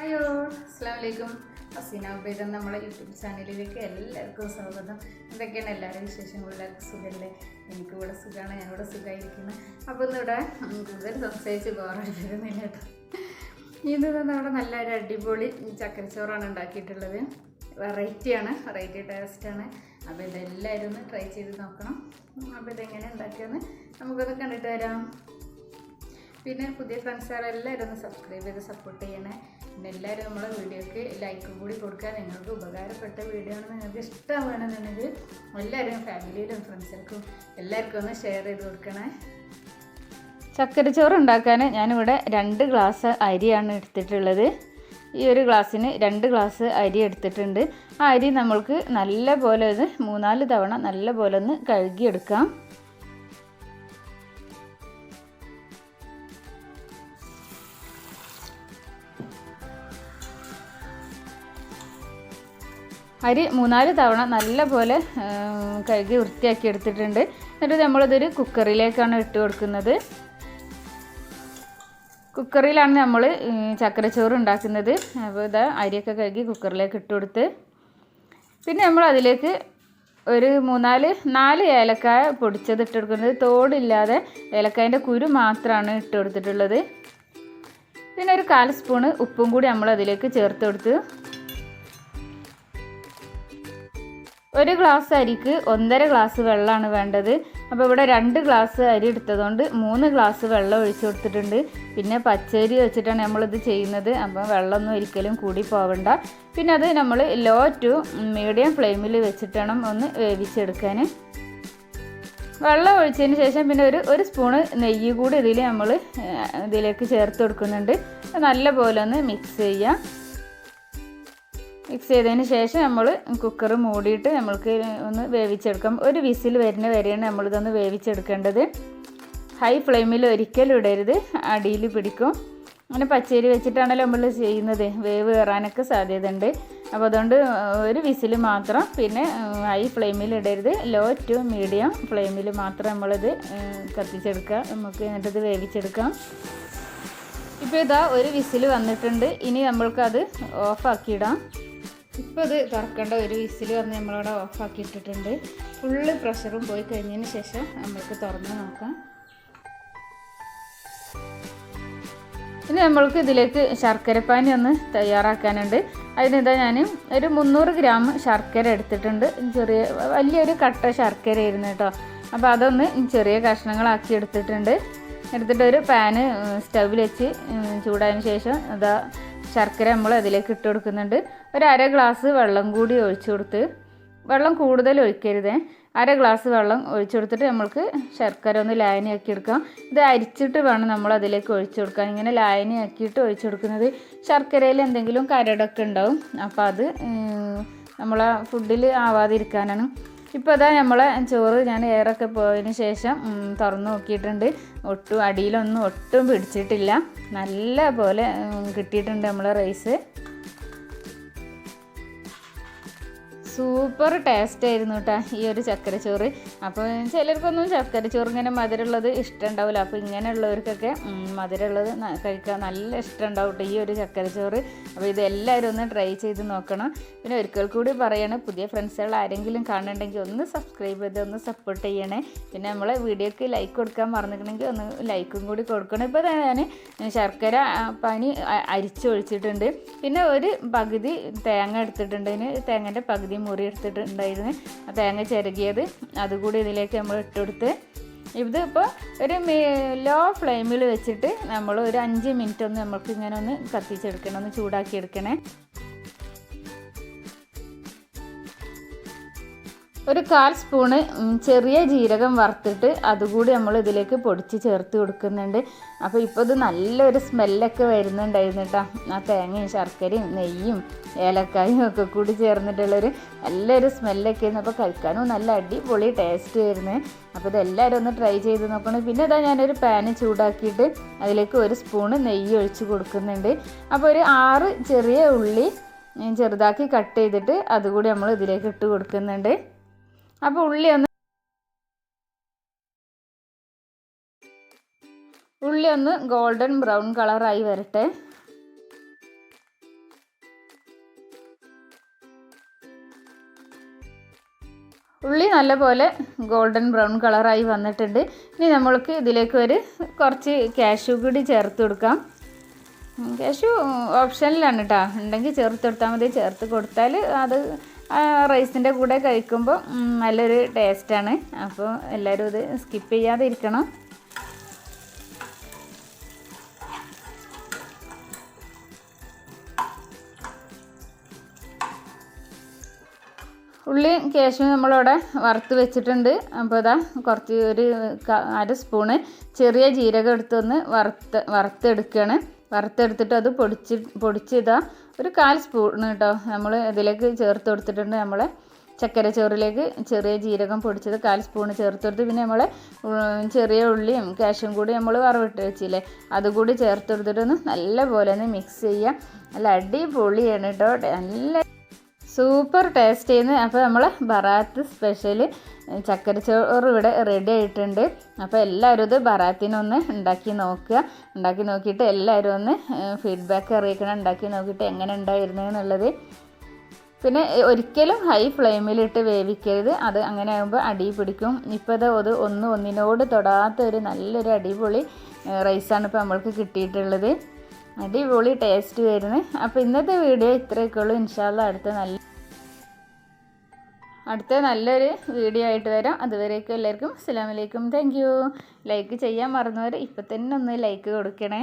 അസ്സലാമലൈക്കും അസീന ഉബൈദ് നമ്മുടെ യൂട്യൂബ് ചാനലിലേക്ക് എല്ലാവർക്കും സ്വാഗതം. എന്തൊക്കെയാണ് എല്ലാവരും വിശേഷങ്ങൾ എല്ലാവർക്കും സുഖമല്ലേ എനിക്ക് ഇവിടെ സുഖമാണ് ഞാനിവിടെ സുഖമായിരിക്കുന്നത് അപ്പോൾ ഇന്നിവിടെ കൂടുതൽ സംസാരിച്ച് ബോറടിപ്പിക്കുന്നില്ല കേട്ടോ. ഇത് നമ്മുടെ നല്ലൊരു അടിപൊളി ചക്കരച്ചോറാണ് ഉണ്ടാക്കിയിട്ടുള്ളത്. വെറൈറ്റിയാണ് വെറൈറ്റി ടേസ്റ്റാണ് അപ്പോൾ ഇതെല്ലാവരും ഒന്ന് ട്രൈ ചെയ്ത് നോക്കണം. അപ്പോൾ ഇതെങ്ങനെ ഉണ്ടാക്കിയെന്ന് നമുക്കൊന്ന് കണ്ടിട്ട് വരാം. പിന്നെ പുതിയ ഫ്രണ്ട്സുകാരെല്ലാവരും ഒന്ന് സബ്സ്ക്രൈബ് ചെയ്ത് സപ്പോർട്ട് ചെയ്യണേ. പിന്നെ എല്ലാവരും നമ്മളെ വീഡിയോക്ക് ലൈക്കും കൂടി കൊടുക്കുക. നിങ്ങൾക്ക് ഉപകാരപ്പെട്ട വീഡിയോ ആണ് നിങ്ങൾക്ക് ഇഷ്ടമാണെന്നുണ്ടെങ്കിൽ എല്ലാവരും ഫാമിലിയിലും ഫ്രണ്ട്സിനും എല്ലാവർക്കും ഒന്ന് ഷെയർ ചെയ്ത് കൊടുക്കണേ. ചക്കരച്ചോറ് ഉണ്ടാക്കാൻ ഞാനിവിടെ രണ്ട് ഗ്ലാസ് അരിയാണ് എടുത്തിട്ടുള്ളത്. ഈ ഒരു ഗ്ലാസ്സിന് രണ്ട് ഗ്ലാസ് അരി എടുത്തിട്ടുണ്ട്. ആ അരി നമ്മൾക്ക് നല്ല പോലെ ഒന്ന് മൂന്നാൽ തവണ നല്ല പോലെ ഒന്ന് കഴുകിയെടുക്കാം. അരി മൂന്നാൽ തവണ നല്ലപോലെ കഴുകി വൃത്തിയാക്കി എടുത്തിട്ടുണ്ട്. എന്നിട്ട് നമ്മളിതൊരു കുക്കറിലേക്കാണ് ഇട്ട് കൊടുക്കുന്നത്. കുക്കറിലാണ് നമ്മൾ ചക്കരച്ചോറ് ഉണ്ടാക്കുന്നത്. അപ്പോൾ ഇതാ അരിയൊക്കെ കഴുകി കുക്കറിലേക്ക് ഇട്ട് കൊടുത്ത്. പിന്നെ നമ്മൾ അതിലേക്ക് ഒരു മൂന്നാൽ നാല് ഏലക്കായ പൊടിച്ചത് ഇട്ട് കൊടുക്കുന്നത്. തോടില്ലാതെ ഏലക്കായന്റെ കുരു മാത്രമാണ് ഇട്ട് കൊടുത്തിട്ടുള്ളത്. പിന്നെ ഒരു കാൽ സ്പൂണ് ഉപ്പും കൂടി നമ്മൾ അതിലേക്ക് ചേർത്ത് കൊടുത്ത് ഒരു ഗ്ലാസ് അരിക്ക് ഒന്നര ഗ്ലാസ് വെള്ളമാണ് വേണ്ടത്. അപ്പോൾ ഇവിടെ രണ്ട് ഗ്ലാസ് അരി എടുത്തതുകൊണ്ട് മൂന്ന് ഗ്ലാസ് വെള്ളം ഒഴിച്ചു കൊടുത്തിട്ടുണ്ട്. പിന്നെ പച്ചരി വെച്ചിട്ടാണ് നമ്മളിത് ചെയ്യുന്നത്. അപ്പോൾ വെള്ളമൊന്നും ഒരിക്കലും കൂടി പോവണ്ട. പിന്നെ അത് നമ്മൾ ലോ ടു മീഡിയം ഫ്ലെയിമിൽ വെച്ചിട്ടാണ് ഒന്ന് വേവിച്ചെടുക്കാൻ വെള്ളം ഒഴിച്ചതിന് ശേഷം പിന്നെ ഒരു ഒരു സ്പൂണ് നെയ്യ് കൂടി ഇതിൽ നമ്മൾ ഇതിലേക്ക് ചേർത്ത് കൊടുക്കുന്നുണ്ട്. നല്ല പോലെ ഒന്ന് മിക്സ് ചെയ്യുക മിക്സ് ചെയ്തതിന് ശേഷം നമ്മൾ കുക്കർ മൂടിയിട്ട് നമ്മൾക്ക് ഒന്ന് വേവിച്ചെടുക്കാം. ഒരു വിസിൽ വരുന്ന വരെയാണ് നമ്മളിതൊന്ന് വേവിച്ചെടുക്കേണ്ടത്. ഹൈ ഫ്ലെയിമിൽ ഒരിക്കലും ഇടരുത്. അടിയിൽ പിടിക്കും. അങ്ങനെ പച്ചരി വെച്ചിട്ടാണല്ലോ നമ്മൾ ചെയ്യുന്നത്. വേവ് കയറാനൊക്കെ സാധ്യതയുണ്ട്. അപ്പോൾ അതുകൊണ്ട് ഒരു വിസിൽ മാത്രം പിന്നെ ഹൈ ഫ്ലെയിമിൽ ഇടരുത്. ലോ ടു മീഡിയം ഫ്ലെയിമിൽ മാത്രം നമ്മളിത് കത്തിച്ചെടുക്കുക. നമുക്ക് എന്നിട്ടത് വേവിച്ചെടുക്കാം. ഇപ്പോൾ ഇതാ ഒരു വിസിൽ വന്നിട്ടുണ്ട്. ഇനി നമ്മൾക്കത് ഓഫാക്കിയിടാം ഇപ്പോൾ ഇത് തുറക്കേണ്ട ഒരു വിസിൽ വന്ന് നമ്മളിവിടെ ഓഫാക്കി ഇട്ടിട്ടുണ്ട്. ഫുള്ള് പ്രഷറും പോയി കഴിഞ്ഞതിന് ശേഷം നമ്മൾക്ക് തുറന്ന് നോക്കാം. ഇനി നമ്മൾക്ക് ഇതിലേക്ക് ശർക്കരപ്പാനി ഒന്ന് തയ്യാറാക്കാനുണ്ട്. അതിനെന്താ ഞാൻ ഒരു മുന്നൂറ് ഗ്രാം ശർക്കര എടുത്തിട്ടുണ്ട്. ചെറിയ വലിയൊരു കട്ട ശർക്കര ആയിരുന്നു കേട്ടോ. അപ്പോൾ അതൊന്ന് ചെറിയ കഷ്ണങ്ങളാക്കി എടുത്തിട്ടുണ്ട്. എടുത്തിട്ട് ഒരു പാന് സ്റ്റവിൽ വെച്ച് ചൂടായതിന് ശേഷം അതാ ശർക്കര നമ്മൾ അതിലേക്ക് ഇട്ട് കൊടുക്കുന്നുണ്ട്. ഒരു അര ഗ്ലാസ് വെള്ളം കൂടി ഒഴിച്ചു കൊടുത്ത് വെള്ളം കൂടുതൽ ഒഴിക്കരുതേ. അര ഗ്ലാസ് വെള്ളം ഒഴിച്ചു കൊടുത്തിട്ട് നമ്മൾക്ക് ശർക്കര ഒന്ന് ലായനിയാക്കി എടുക്കാം. ഇത് അരിച്ചിട്ട് വേണം നമ്മൾ അതിലേക്ക് ഒഴിച്ചു കൊടുക്കാൻ. ഇങ്ങനെ ലായനിയാക്കിയിട്ട് ഒഴിച്ചു കൊടുക്കുന്നത് ശർക്കരയിൽ എന്തെങ്കിലും കരടൊക്കെ ഉണ്ടാവും. അപ്പോൾ അത് നമ്മളെ ഫുഡിൽ ആവാതിരിക്കാനാണ്. ഇപ്പോൾ അതാ നമ്മളെ ചോറ് ഞാൻ എയറൊക്കെ പോയതിന് ശേഷം തുറന്ന് നോക്കിയിട്ടുണ്ട്. ഒട്ടും അടിയിലൊന്നും ഒട്ടും പിടിച്ചിട്ടില്ല. നല്ല പോലെ കിട്ടിയിട്ടുണ്ട് നമ്മളെ റൈസ് സൂപ്പർ ടേസ്റ്റ് ആയിരുന്നു കേട്ടോ ഈ ഒരു ചക്കരച്ചോറ്. അപ്പോൾ ചിലർക്കൊന്നും ചക്കരച്ചോറ് ഇങ്ങനെ മധുരമുള്ളത് ഇഷ്ടമുണ്ടാവില്ല അപ്പോൾ ഇങ്ങനെയുള്ളവർക്കൊക്കെ മധുരമുള്ളത് കഴിക്കാൻ നല്ല ഇഷ്ടമുണ്ടാവും ഈ ഒരു ചക്കരച്ചോറ്. അപ്പോൾ ഇത് എല്ലാവരും ഒന്ന് ട്രൈ ചെയ്ത് നോക്കണം. പിന്നെ ഒരിക്കൽ കൂടി പറയണം പുതിയ ഫ്രണ്ട്സുകൾ ആരെങ്കിലും കാണുന്നുണ്ടെങ്കിൽ ഒന്ന് സബ്സ്ക്രൈബ് ചെയ്ത് ഒന്ന് സപ്പോർട്ട് ചെയ്യണേ. പിന്നെ നമ്മളെ വീഡിയോക്ക് ലൈക്ക് കൊടുക്കാൻ മറന്നിട്ടുണ്ടെങ്കിൽ ഒന്ന് ലൈക്കും കൂടി കൊടുക്കണം. ഇപ്പോൾ ഞാൻ ശർക്കര പനി അരിച്ചൊഴിച്ചിട്ടുണ്ട്. പിന്നെ ഒരു പകുതി തേങ്ങ എടുത്തിട്ടുണ്ട്. തേങ്ങന്റെ പകുതി മുറി എടുത്തിട്ടുണ്ടായിരുന്നു. ആ തേങ്ങ ചിരകിയത് അതുകൂടി ഇതിലേക്ക് നമ്മൾ ഇട്ടുകൊടുത്ത് ഇത് ഇപ്പോൾ ഒരു ലോ ഫ്ലെയിമിൽ വെച്ചിട്ട് നമ്മൾ ഒരു അഞ്ച് മിനിറ്റ് ഒന്ന് നമുക്ക് ഇങ്ങനെ ഒന്ന് കത്തിച്ചെടുക്കണം ഒന്ന് ചൂടാക്കി എടുക്കണേ ഒരു കാൽ സ്പൂണ് ചെറിയ ജീരകം വറുത്തിട്ട് അതുകൂടി നമ്മൾ ഇതിലേക്ക് പൊടിച്ച് ചേർത്ത് കൊടുക്കുന്നുണ്ട്. അപ്പോൾ ഇപ്പോൾ ഇത് നല്ലൊരു സ്മെല്ലൊക്കെ വരുന്നുണ്ടായിരുന്നു കേട്ടോ ആ തേങ്ങയും ശർക്കരയും നെയ്യും ഏലക്കായും ഒക്കെ കൂടി ചേർന്നിട്ടുള്ളൊരു നല്ലൊരു സ്മെല്ലൊക്കെ ആയിരുന്നു. അപ്പോൾ കഴിക്കാനും നല്ല അടിപൊളി ടേസ്റ്റ് വരുന്നത് അപ്പോൾ ഇതെല്ലാവരും ഒന്ന് ട്രൈ ചെയ്ത് നോക്കണം. പിന്നെ ഇതാ ഞാനൊരു പാന് ചൂടാക്കിയിട്ട് അതിലേക്ക് ഒരു സ്പൂണ് നെയ്യ് ഒഴിച്ച് കൊടുക്കുന്നുണ്ട്. അപ്പോൾ ഒരു ആറ് ചെറിയ ഉള്ളി ചെറുതാക്കി കട്ട് ചെയ്തിട്ട് അതുകൂടി നമ്മൾ ഇതിലേക്ക് ഇട്ട് കൊടുക്കുന്നുണ്ട്. അപ്പോൾ ഉള്ളി ഒന്ന് ഉള്ളി ഒന്ന് ഗോൾഡൻ ബ്രൗൺ കളറായി വരട്ടെ. ഉള്ളി നല്ലപോലെ ഗോൾഡൻ ബ്രൗൺ കളറായി വന്നിട്ടുണ്ട്. ഇനി നമ്മൾക്ക് ഇതിലേക്ക് ഒരു കുറച്ച് കാഷ്യൂ കൂടി ചേർത്ത് കൊടുക്കാം. കാഷ്യൂ ഓപ്ഷനിലാണ് കേട്ടോ ഉണ്ടെങ്കിൽ ചേർത്ത് കൊടുത്താൽ മതി. ചേർത്ത് കൊടുത്താൽ അത് റൈസിന്റെ കൂടെ കഴിക്കുമ്പോൾ നല്ലൊരു ടേസ്റ്റാണ് അപ്പോൾ എല്ലാവരും ഇത് സ്കിപ്പ് ചെയ്യാതെ ഇരിക്കണം ഉള്ളി കേശു നമ്മളവിടെ വറുത്ത് വെച്ചിട്ടുണ്ട്. അപ്പോൾ ഇതാ കുറച്ച് ഒരു അര സ്പൂണ് ചെറിയ ജീരകം എടുത്തൊന്ന് വറുത്ത് വറുത്തെടുക്കുകയാണ് വറുത്തെടുത്തിട്ട് അത് പൊടിച്ച് പൊടിച്ച് ഇതാ ഒരു കാൽ സ്പൂൺ കേട്ടോ നമ്മൾ ഇതിലേക്ക് ചേർത്ത് കൊടുത്തിട്ടുണ്ട് നമ്മൾ ചക്കര ചോറിലേക്ക് ചെറിയ ജീരകം പൊടിച്ചത് കാൽ സ്പൂൺ ചേർത്ത് കൊടുത്ത് പിന്നെ നമ്മൾ ചെറിയ ഉള്ളിയും കാശും കൂടി നമ്മൾ വറവിട്ട് വെച്ചില്ലേ അതുകൂടി ചേർത്ത് കൊടുത്തിട്ടൊന്ന് നല്ല പോലെ ഒന്ന് മിക്സ് ചെയ്യുക നല്ല അടിപൊളിയാണ് കേട്ടോ നല്ല സൂപ്പർ ടേസ്റ്റ് ചെയ്യുന്നു അപ്പോൾ നമ്മൾ ബറാത്ത് സ്പെഷ്യൽ ചക്കരച്ചോറ് ഇവിടെ റെഡി ആയിട്ടുണ്ട്. അപ്പോൾ എല്ലാവരും ഇത് ബറാത്തിനൊന്ന് ഉണ്ടാക്കി നോക്കുക. ഉണ്ടാക്കി നോക്കിയിട്ട് എല്ലാവരും ഒന്ന് ഫീഡ്ബാക്ക് അറിയിക്കണം. ഉണ്ടാക്കി നോക്കിയിട്ട് എങ്ങനെ ഉണ്ടായിരുന്നു എന്നുള്ളത്. പിന്നെ ഒരിക്കലും ഹൈ ഫ്ലെയിമിലിട്ട് വേവിക്കരുത്. അത് അങ്ങനെ ആകുമ്പോൾ അടി പിടിക്കും. ഇപ്പോൾ ഇത് അത് ഒന്ന് ഒന്നിനോട് തൊടാത്ത ഒരു നല്ലൊരു അടിപൊളി റൈസാണ് ഇപ്പോൾ നമ്മൾക്ക് കിട്ടിയിട്ടുള്ളത്. അടിപൊളി ടേസ്റ്റ് വരുന്നത് അപ്പോൾ ഇന്നത്തെ വീഡിയോ ഇത്രയൊക്കെ ഉള്ളൂ. ഇൻഷാല്ല അടുത്ത നല്ല അടുത്ത നല്ലൊരു വീഡിയോ ആയിട്ട് വരാം. അതുവരേക്കും എല്ലാവർക്കും അസ്സാം വലൈക്കും താങ്ക് ലൈക്ക് ചെയ്യാൻ മറന്നവർ ഇപ്പം തന്നെ ഒന്ന് ലൈക്ക് കൊടുക്കണേ.